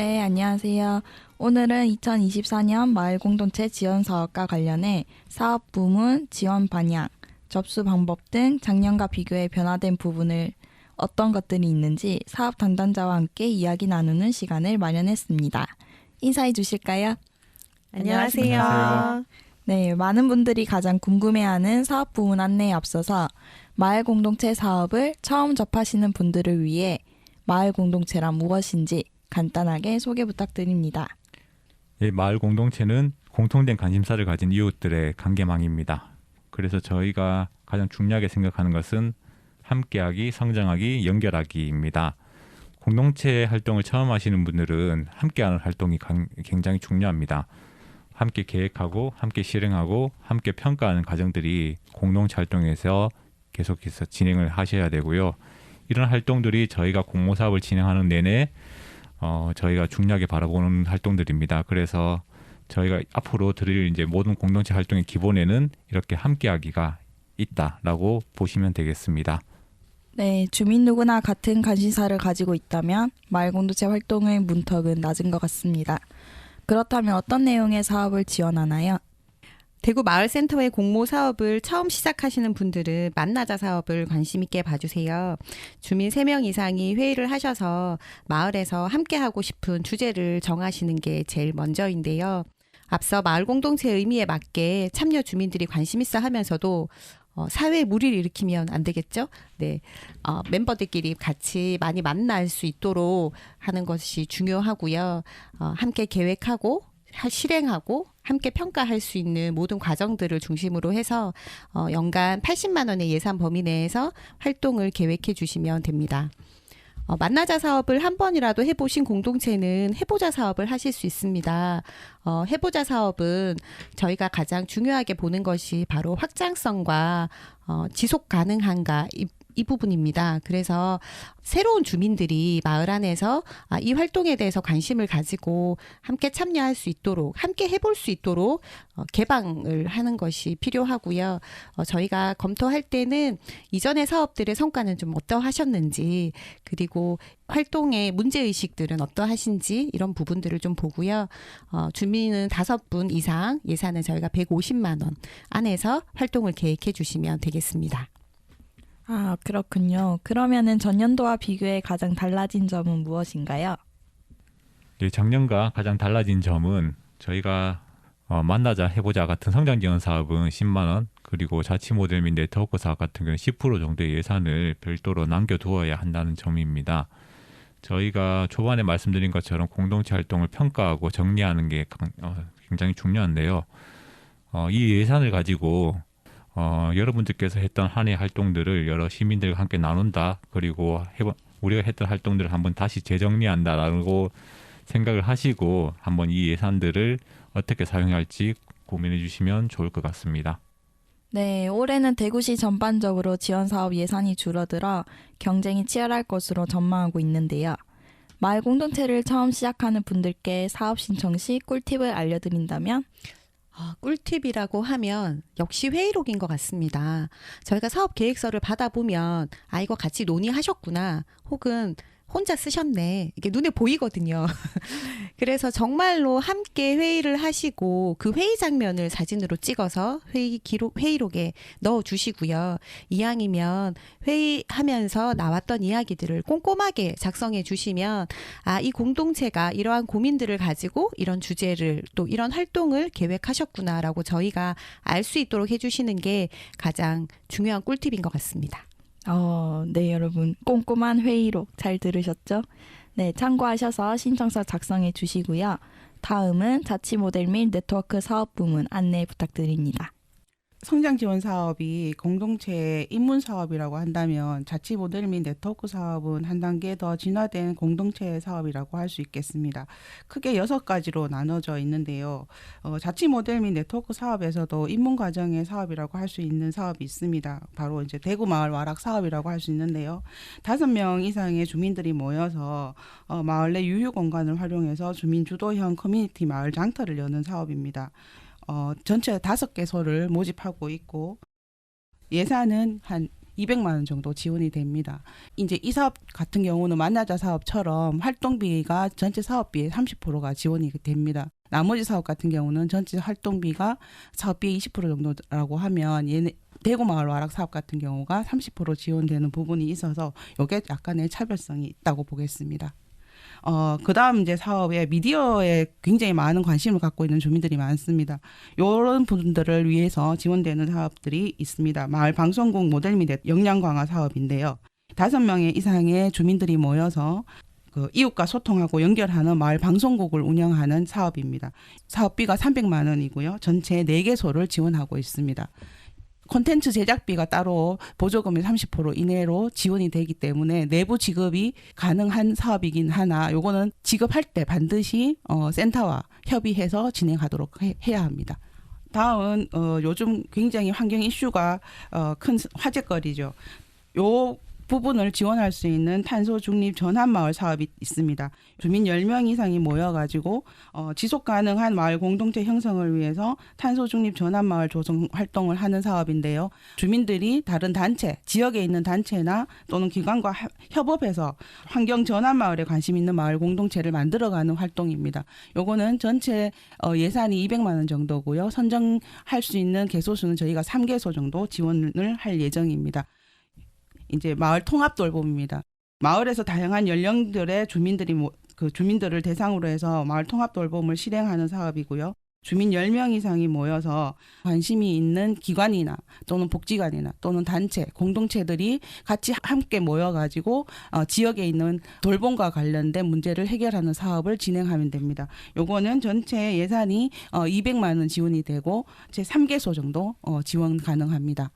네, 안녕하세요. 오늘은 2024년 마을 공동체 지원 사업과 관련해 사업 부문, 지원 방향, 접수 방법 등 작년과 비교해 변화된 부분을 어떤 것들이 있는지 사업 담당자와 함께 이야기 나누는 시간을 마련했습니다. 인사해 주실까요? 안녕하세요. 안녕하세요. 네, 많은 분들이 가장 궁금해하는 사업 부문 안내에 앞서서 마을 공동체 사업을 처음 접하시는 분들을 위해 마을 공동체란 무엇인지 간단하게 소개 부탁드립니다. 이 마을 공동체는 공통된 관심사를 가진 이웃들의 관계망입니다. 그래서 저희가 가장 중요하게 생각하는 것은 함께하기, 성장하기, 연결하기입니다. 공동체 활동을 처음 하시는 분들은 함께하는 활동이 강- 굉장히 중요합니다. 함께 계획하고, 함께 실행하고, 함께 평가하는 과정들이 공동체 활동에서 계속해서 진행을 하셔야 되고요. 이런 활동들이 저희가 공모 사업을 진행하는 내내 어, 저희가 중요하게 바라보는 활동들입니다. 그래서 저희가 앞으로 드릴 이제 모든 공동체 활동의 기본에는 이렇게 함께하기가 있다라고 보시면 되겠습니다. 네, 주민 누구나 같은 관심사를 가지고 있다면 마을 공동체 활동의 문턱은 낮은 것 같습니다. 그렇다면 어떤 내용의 사업을 지원하나요? 대구 마을센터의 공모 사업을 처음 시작하시는 분들은 만나자 사업을 관심 있게 봐주세요. 주민 3명 이상이 회의를 하셔서 마을에서 함께 하고 싶은 주제를 정하시는 게 제일 먼저인데요. 앞서 마을 공동체 의미에 맞게 참여 주민들이 관심 있어 하면서도 어, 사회에 무리를 일으키면 안 되겠죠? 네. 어, 멤버들끼리 같이 많이 만날 수 있도록 하는 것이 중요하고요. 어, 함께 계획하고 하- 실행하고 함께 평가할 수 있는 모든 과정들을 중심으로 해서 어, 연간 80만 원의 예산 범위 내에서 활동을 계획해 주시면 됩니다. 어, 만나자 사업을 한 번이라도 해보신 공동체는 해보자 사업을 하실 수 있습니다. 어, 해보자 사업은 저희가 가장 중요하게 보는 것이 바로 확장성과 어, 지속 가능한가 이, 이 부분입니다. 그래서 새로운 주민들이 마을 안에서 아, 이 활동에 대해서 관심을 가지고 함께 참여할 수 있도록 함께 해볼 수 있도록 어, 개방을 하는 것이 필요하고요. 어, 저희가 검토할 때는 이전의 사업들의 성과는 좀 어떠하셨는지 그리고 활동의 문제 의식들은 어떠하신지 이런 부분들을 좀 보고요. 어, 주민은 다섯 분 이상 예산은 저희가 150만 원 안에서 활동을 계획해 주시면 되겠습니다. 아, 그렇군요. 그러면은 전년도와 비교해 가장 달라진 점은 무엇인가요? 예, 작년과 가장 달라진 점은 저희가 어, 만나자 해보자 같은 성장 지원 사업은 10만 원 그리고 자치 모델 및 네트워크 사업 같은 경우는 10% 정도의 예산을 별도로 남겨두어야 한다는 점입니다. 저희가 초반에 말씀드린 것처럼 공동체 활동을 평가하고 정리하는 게 강- 어, 굉장히 중요한데요. 어, 이 예산을 가지고 어, 여러분들께서 했던 한해 활동들을 여러 시민들과 함께 나눈다. 그리고 해본, 우리가 했던 활동들을 한번 다시 재정리한다라고 생각을 하시고 한번 이 예산들을 어떻게 사용할지 고민해 주시면 좋을 것 같습니다. 네, 올해는 대구시 전반적으로 지원 사업 예산이 줄어들어 경쟁이 치열할 것으로 전망하고 있는데요. 마을 공동체를 처음 시작하는 분들께 사업 신청 시 꿀팁을 알려드린다면 아, 꿀팁이라고 하면 역시 회의록인 것 같습니다. 저희가 사업 계획서를 받아보면 아 이거 같이 논의하셨구나 혹은 혼자 쓰셨네 이게 눈에 보이거든요. 그래서 정말로 함께 회의를 하시고 그 회의 장면을 사진으로 찍어서 회의 기록 회의록에 넣어 주시고요. 이왕이면 회의하면서 나왔던 이야기들을 꼼꼼하게 작성해 주시면 아, 이 공동체가 이러한 고민들을 가지고 이런 주제를 또 이런 활동을 계획하셨구나라고 저희가 알 수 있도록 해 주시는 게 가장 중요한 꿀팁인 것 같습니다. 어, 네, 여러분. 꼼꼼한 회의록 잘 들으셨죠? 네, 참고하셔서 신청서 작성해 주시고요. 다음은 자치 모델 및 네트워크 사업 부문 안내 부탁드립니다. 성장 지원 사업이 공동체 입문 사업이라고 한다면 자치 모델 및 네트워크 사업은 한 단계 더 진화된 공동체 사업이라고 할 수 있겠습니다. 크게 여섯 가지로 나눠져 있는데요. 어, 자치 모델 및 네트워크 사업에서도 입문 과정의 사업이라고 할 수 있는 사업이 있습니다. 바로 이제 대구 마을 와락 사업이라고 할 수 있는데요. 다섯 명 이상의 주민들이 모여서 어, 마을 내 유휴 공간을 활용해서 주민 주도형 커뮤니티 마을 장터를 여는 사업입니다. 어, 전체 다섯 개소를 모집하고 있고 예산은 한 200만 원 정도 지원이 됩니다. 이제 이 사업 같은 경우는 만나자 사업처럼 활동비가 전체 사업비의 30%가 지원이 됩니다. 나머지 사업 같은 경우는 전체 활동비가 사업비의 20% 정도라고 하면 얘네 대구 마을 와락 사업 같은 경우가 30% 지원되는 부분이 있어서 이게 약간의 차별성이 있다고 보겠습니다. 어, 그 다음 이제 사업에 미디어에 굉장히 많은 관심을 갖고 있는 주민들이 많습니다. 이런 분들을 위해서 지원되는 사업들이 있습니다. 마을 방송국 모델 및 역량 강화 사업인데요. 다섯 명의 이상의 주민들이 모여서 그 이웃과 소통하고 연결하는 마을 방송국을 운영하는 사업입니다. 사업비가 300만 원이고요. 전체 4개소를 지원하고 있습니다. 콘텐츠 제작비가 따로 보조금의 30% 이내로 지원이 되기 때문에 내부 지급이 가능한 사업이긴 하나 요거는 지급할 때 반드시 어, 센터와 협의해서 진행하도록 해, 해야 합니다. 다음은 어, 요즘 굉장히 환경 이슈가 어, 큰 화제거리죠. 요 부분을 지원할 수 있는 탄소 중립 전환 마을 사업이 있습니다. 주민 10명 이상이 모여 가지고 어, 지속 가능한 마을 공동체 형성을 위해서 탄소 중립 전환 마을 조성 활동을 하는 사업인데요. 주민들이 다른 단체, 지역에 있는 단체나 또는 기관과 하- 협업해서 환경 전환 마을에 관심 있는 마을 공동체를 만들어 가는 활동입니다. 요거는 전체 어, 예산이 200만 원 정도고요. 선정할 수 있는 개소수는 저희가 3개소 정도 지원을 할 예정입니다. 이제 마을 통합 돌봄입니다. 마을에서 다양한 연령들의 주민들이 모, 그 주민들을 대상으로 해서 마을 통합 돌봄을 실행하는 사업이고요. 주민 10명 이상이 모여서 관심이 있는 기관이나 또는 복지관이나 또는 단체, 공동체들이 같이 함께 모여가지고 어, 지역에 있는 돌봄과 관련된 문제를 해결하는 사업을 진행하면 됩니다. 요거는 전체 예산이 어, 200만 원 지원이 되고 제 3개소 정도 어, 지원 가능합니다.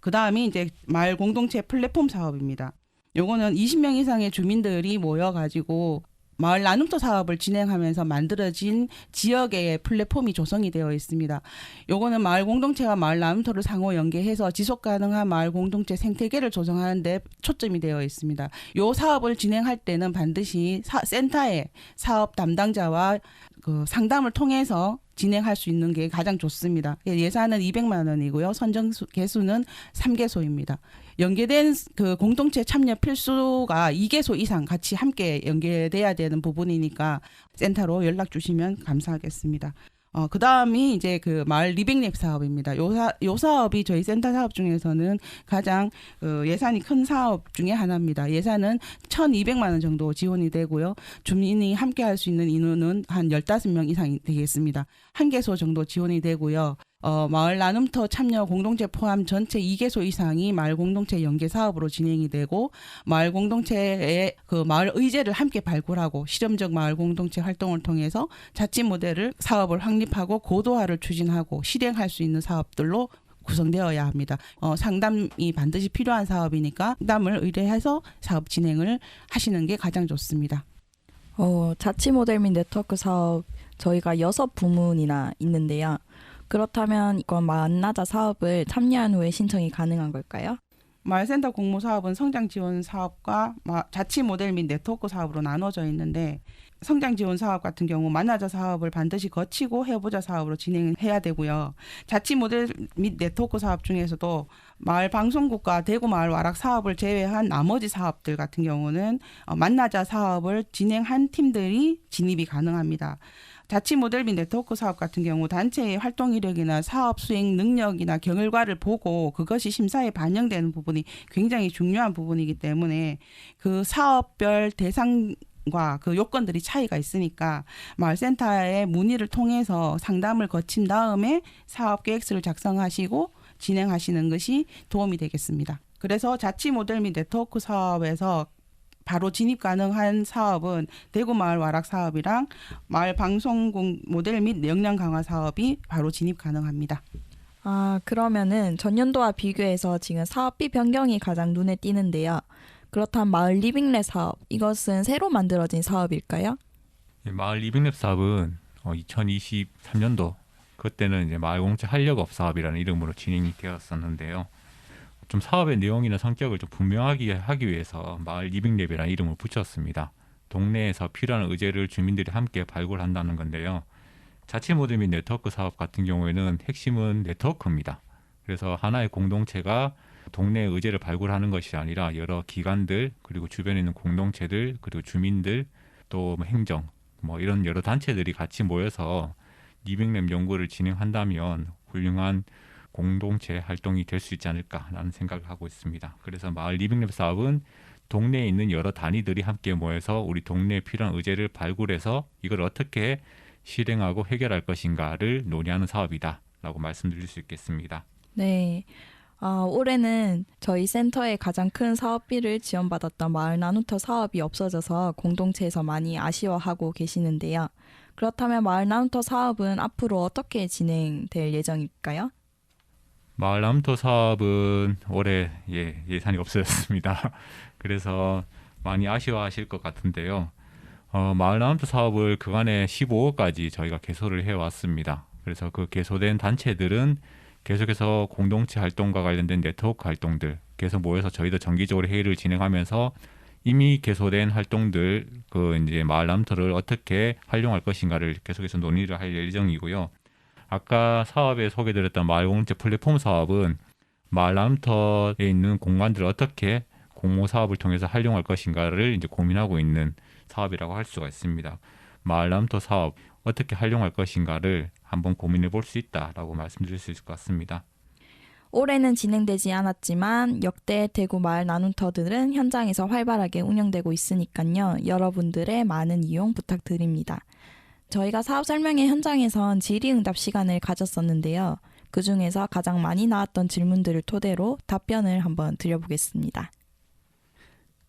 그 다음이 이제 마을 공동체 플랫폼 사업입니다. 요거는 20명 이상의 주민들이 모여가지고 마을 나눔터 사업을 진행하면서 만들어진 지역의 플랫폼이 조성이 되어 있습니다. 요거는 마을 공동체와 마을 나눔터를 상호 연계해서 지속 가능한 마을 공동체 생태계를 조성하는 데 초점이 되어 있습니다. 요 사업을 진행할 때는 반드시 사- 센터의 사업 담당자와 그 상담을 통해서 진행할 수 있는 게 가장 좋습니다. 예, 예산은 200만 원이고요. 선정 수- 개수는 3개소입니다. 연계된 그 공동체 참여 필수가 2개소 이상 같이 함께 연계돼야 되는 부분이니까 센터로 연락 주시면 감사하겠습니다. 어, 그 다음이 이제 그 마을 리빙랩 사업입니다. 요, 사, 요 사업이 저희 센터 사업 중에서는 가장 그 예산이 큰 사업 중에 하나입니다. 예산은 1,200만 원 정도 지원이 되고요. 주민이 함께 할 수 있는 인원은 한 15명 이상이 되겠습니다. 한 개소 정도 지원이 되고요. 어, 마을 나눔터 참여 공동체 포함 전체 2개소 이상이 마을 공동체 연계 사업으로 진행이 되고 마을 공동체의 그 마을 의제를 함께 발굴하고 실험적 마을 공동체 활동을 통해서 자치 모델을 사업을 확립하고 고도화를 추진하고 실행할 수 있는 사업들로 구성되어야 합니다. 어, 상담이 반드시 필요한 사업이니까 상담을 의뢰해서 사업 진행을 하시는 게 가장 좋습니다. 어, 자치 모델 및 네트워크 사업 저희가 여섯 부문이나 있는데요. 그렇다면 이건 만나자 사업을 참여한 후에 신청이 가능한 걸까요? 마을센터 공모 사업은 성장 지원 사업과 마- 자치 모델 및 네트워크 사업으로 나눠져 있는데 성장 지원 사업 같은 경우 만나자 사업을 반드시 거치고 해보자 사업으로 진행해야 되고요. 자치 모델 및 네트워크 사업 중에서도 마을 방송국과 대구 마을 와락 사업을 제외한 나머지 사업들 같은 경우는 어, 만나자 사업을 진행한 팀들이 진입이 가능합니다. 자치 모델 및 네트워크 사업 같은 경우 단체의 활동 이력이나 사업 수행 능력이나 경일과를 보고 그것이 심사에 반영되는 부분이 굉장히 중요한 부분이기 때문에 그 사업별 대상 과 그 요건들이 차이가 있으니까 마을센터의 문의를 통해서 상담을 거친 다음에 사업 계획서를 작성하시고 진행하시는 것이 도움이 되겠습니다. 그래서 자치 모델 및 네트워크 사업에서 바로 진입 가능한 사업은 대구 마을 와락 사업이랑 마을 방송국 모델 및 역량 강화 사업이 바로 진입 가능합니다. 아, 그러면은 전년도와 비교해서 지금 사업비 변경이 가장 눈에 띄는데요. 그렇다면 마을 리빙랩 사업, 이것은 새로 만들어진 사업일까요? 이 마을 리빙랩 사업은 어, 2023년도 그때는 이제 마을 공동체 활력업 사업이라는 이름으로 진행이 되었었는데요. 좀 사업의 내용이나 성격을 좀 분명하게 하기 위해서 마을 리빙랩이라는 이름을 붙였습니다. 동네에서 필요한 의제를 주민들이 함께 발굴한다는 건데요. 자치 모델 및 네트워크 사업 같은 경우에는 핵심은 네트워크입니다. 그래서 하나의 공동체가 동네 의제를 발굴하는 것이 아니라 여러 기관들 그리고 주변에 있는 공동체들 그리고 주민들 또뭐 행정 뭐 이런 여러 단체들이 같이 모여서 리빙랩 연구를 진행한다면 훌륭한 공동체 활동이 될 수 있지 않을까라는 생각을 하고 있습니다. 그래서 마을 리빙랩 사업은 동네에 있는 여러 단위들이 함께 모여서 우리 동네에 필요한 의제를 발굴해서 이걸 어떻게 실행하고 해결할 것인가를 논의하는 사업이다라고 말씀드릴 수 있겠습니다. 네. 아, 올해는 저희 센터의 가장 큰 사업비를 지원받았던 마을 나누터 사업이 없어져서 공동체에서 많이 아쉬워하고 계시는데요. 그렇다면 마을 나누터 사업은 앞으로 어떻게 진행될 예정일까요? 마을 남토 사업은 올해 예, 예산이 없어졌습니다. 그래서 많이 아쉬워하실 것 같은데요. 어, 마을 남토 사업을 그간에 15억까지 저희가 개소를 해왔습니다. 그래서 그 개소된 단체들은 계속해서 공동체 활동과 관련된 네트워크 활동들 계속 모여서 저희도 정기적으로 회의를 진행하면서 이미 개소된 활동들 그 이제 마을 남터를 어떻게 활용할 것인가를 계속해서 논의를 할 예정이고요. 아까 사업에 소개드렸던 마을 공동체 플랫폼 사업은 남터에 있는 공간들을 어떻게 공모 사업을 통해서 활용할 것인가를 이제 고민하고 있는 사업이라고 할 수가 있습니다. 남터 사업 어떻게 활용할 것인가를 한번 고민해 볼 수 있다라고 말씀드릴 수 있을 것 같습니다. 올해는 진행되지 않았지만 역대 대구 마을 나눔터들은 현장에서 활발하게 운영되고 있으니까요. 여러분들의 많은 이용 부탁드립니다. 저희가 사업 설명회 현장에선 질의응답 시간을 가졌었는데요. 그 중에서 가장 많이 나왔던 질문들을 토대로 답변을 한번 드려보겠습니다.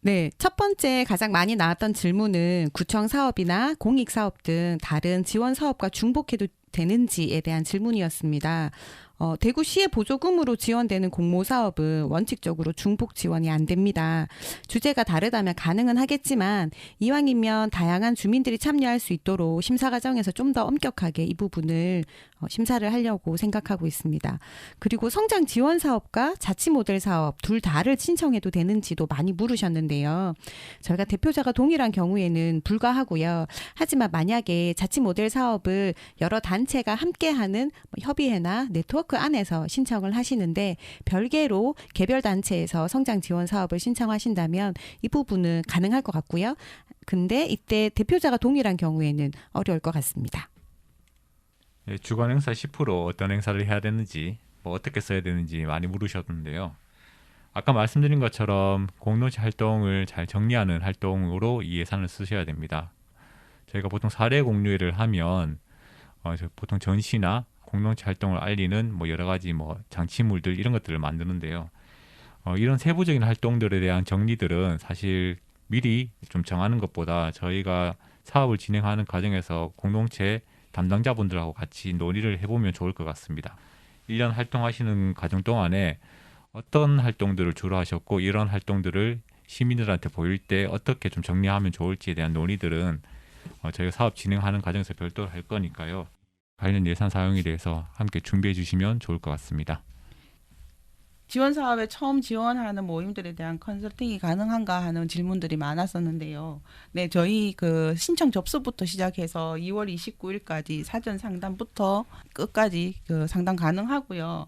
네, 첫 번째 가장 많이 나왔던 질문은 구청 사업이나 공익 사업 등 다른 지원 사업과 중복해도 되는지에 대한 질문이었습니다. 어, 대구시의 보조금으로 지원되는 공모 사업은 원칙적으로 중복 지원이 안 됩니다. 주제가 다르다면 가능은 하겠지만 이왕이면 다양한 주민들이 참여할 수 있도록 심사 과정에서 좀 더 엄격하게 이 부분을 어, 심사를 하려고 생각하고 있습니다. 그리고 성장 지원 사업과 자치 모델 사업 둘 다를 신청해도 되는지도 많이 물으셨는데요. 저희가 대표자가 동일한 경우에는 불가하고요. 하지만 만약에 자치 모델 사업을 여러 단 체가 함께하는 뭐 협의회나 네트워크 안에서 신청을 하시는데 별개로 개별 단체에서 성장 지원 사업을 신청하신다면 이 부분은 가능할 것 같고요. 근데 이때 대표자가 동일한 경우에는 어려울 것 같습니다. 예, 주간 행사 10% 어떤 행사를 해야 되는지 뭐 어떻게 써야 되는지 많이 물으셨는데요. 아까 말씀드린 것처럼 공동체 활동을 잘 정리하는 활동으로 이 예산을 쓰셔야 됩니다. 저희가 보통 사례 공유회를 하면 어, 저 보통 전시나 공동체 활동을 알리는 뭐 여러 가지 뭐 장치물들 이런 것들을 만드는데요. 어, 이런 세부적인 활동들에 대한 정리들은 사실 미리 좀 정하는 것보다 저희가 사업을 진행하는 과정에서 공동체 담당자분들하고 같이 논의를 해보면 좋을 것 같습니다. 1년 활동하시는 과정 동안에 어떤 활동들을 주로 하셨고 이런 활동들을 시민들한테 보일 때 어떻게 좀 정리하면 좋을지에 대한 논의들은 어, 저희가 사업 진행하는 과정에서 별도로 할 거니까요. 관련 예산 사용에 대해서 함께 준비해 주시면 좋을 것 같습니다. 지원 사업에 처음 지원하는 모임들에 대한 컨설팅이 가능한가 하는 질문들이 많았었는데요. 네, 저희 그 신청 접수부터 시작해서 2월 29일까지 사전 상담부터 끝까지 그 상담 가능하고요.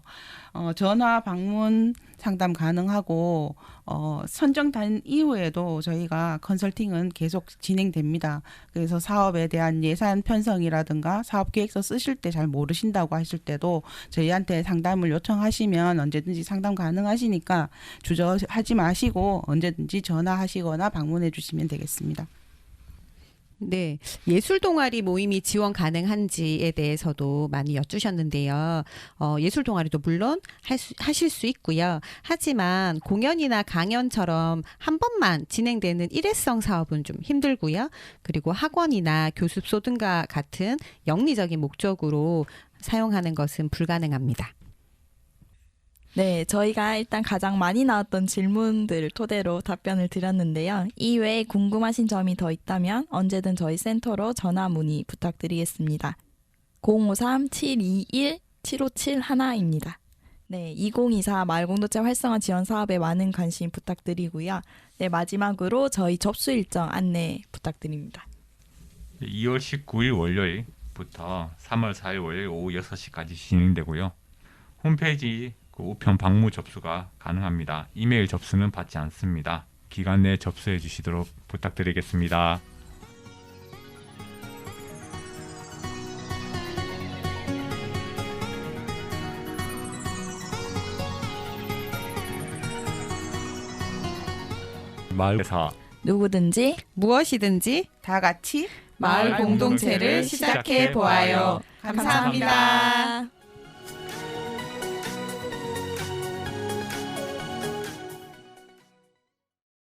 어, 전화 방문 상담 가능하고 어, 선정된 이후에도 저희가 컨설팅은 계속 진행됩니다. 그래서 사업에 대한 예산 편성이라든가 사업 계획서 쓰실 때 잘 모르신다고 하실 때도 저희한테 상담을 요청하시면 언제든지 상담 가능하시니까 주저하지 마시고 언제든지 전화하시거나 방문해 주시면 되겠습니다. 네. 예술 동아리 모임이 지원 가능한지에 대해서도 많이 여쭈셨는데요. 어, 예술 동아리도 물론 할 수, 하실 수 있고요. 하지만 공연이나 강연처럼 한 번만 진행되는 일회성 사업은 좀 힘들고요. 그리고 학원이나 교습소 등과 같은 영리적인 목적으로 사용하는 것은 불가능합니다. 네, 저희가 일단 가장 많이 나왔던 질문들을 토대로 답변을 드렸는데요. 이외에 궁금하신 점이 더 있다면 언제든 저희 센터로 전화 문의 부탁드리겠습니다. 053-721-7571입니다. 네, 2024 마을공동체 활성화 지원 사업에 많은 관심 부탁드리고요. 네, 마지막으로 저희 접수 일정 안내 부탁드립니다. 2월 19일 월요일부터 3월 4일 월요일 오후 6시까지 진행되고요. 홈페이지 그 우편 방문 접수가 가능합니다. 이메일 접수는 받지 않습니다. 기간 내에 접수해 주시도록 부탁드리겠습니다. 마을사 누구든지 무엇이든지 다 같이 마을 공동체를 시작해 보아요. 감사합니다.